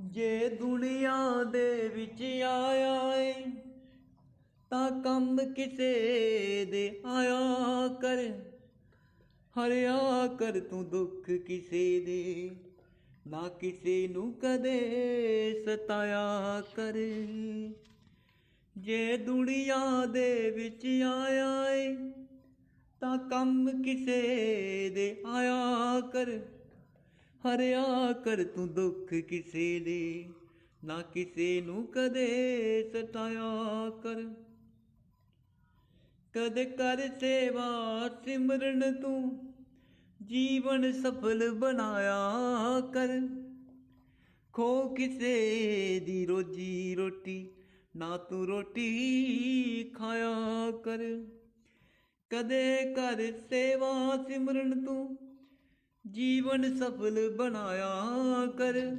ਜੇ ਦੁਨੀਆ ਦੇ ਵਿੱਚ ਆਇਆ ਏ, ਤਾਂ ਕੰਮ ਕਿਸੇ ਦੇ ਆਇਆ ਕਰ। ਹਰਿਆ ਕਰ ਤੂੰ ਦੁੱਖ ਕਿਸੇ ਦੇ, ਨਾ ਕਿਸੇ ਨੂੰ ਕਦੇ ਸਤਾਇਆ ਕਰ। ਜੇ ਦੁਨੀਆ ਦੇ ਵਿੱਚ ਆਇਆ ਏ, ਤਾਂ ਕੰਮ ਕਿਸੇ ਦੇ ਆਇਆ ਕਰ। ਹਰਿਆ ਕਰ ਤੂੰ ਦੁੱਖ ਕਿਸੇ ਦੇ, ਨਾ ਕਿਸੇ ਨੂੰ ਕਦੇ ਸਤਾਇਆ ਕਰ। ਕਦੇ ਕਰ ਸੇਵਾ ਸਿਮਰਨ ਤੂੰ, ਜੀਵਨ ਸਫਲ ਬਣਾਇਆ ਕਰ। ਖੋ ਕਿਸੇ ਦੀ ਰੋਜੀ ਰੋਟੀ, ਨਾ ਤੂੰ ਰੋਟੀ ਖਾਇਆ ਕਰ। ਕਦੇ ਕਰ ਸੇਵਾ ਸਿਮਰਨ ਤੂੰ ਜੀਵਨ ਸਫਲ ਬਣਾਇਆ ਕਰ।